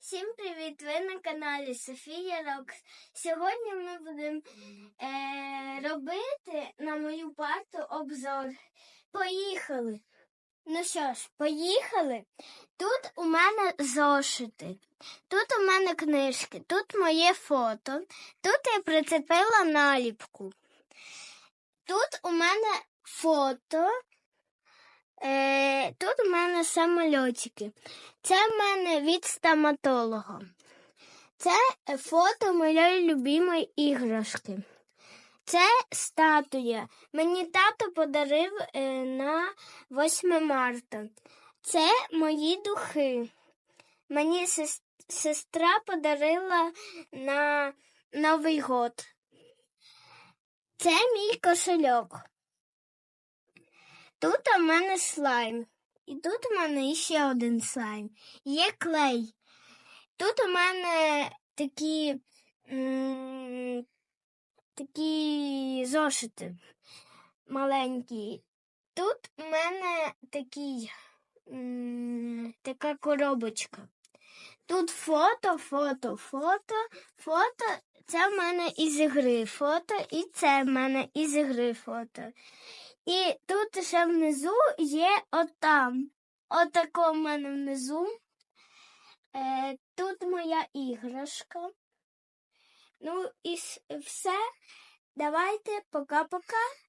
Всім привіт! Ви на каналі Софія Рокс. Сьогодні ми будемо е, робити на мою парту обзор. Поїхали! Ну що ж, поїхали. Тут у мене зошити, тут у мене книжки, тут моє фото, тут я прицепила наліпку. Тут у мене фото. Мене самольотики. Це в мене від стоматолога. Це фото моєї любимої іграшки. Це статуя. Мені тато подарив е, на 8 марта. Це мої духи. Мені сестра подарила на Новий год. Це мій кошельок. Тут у мене слайм. І тут у мене ще один слайм. Є клей. Тут у мене такі, м, такі зошити маленькі. Тут у мене такий, така коробочка. Тут фото, фото, фото, фото. Це в мене із ігри фото, і це в мене із ігри фото. І тут ще внизу є отам. Отако в мене внизу. Е, тут моя іграшка. Ну і все. Давайте пока-пока.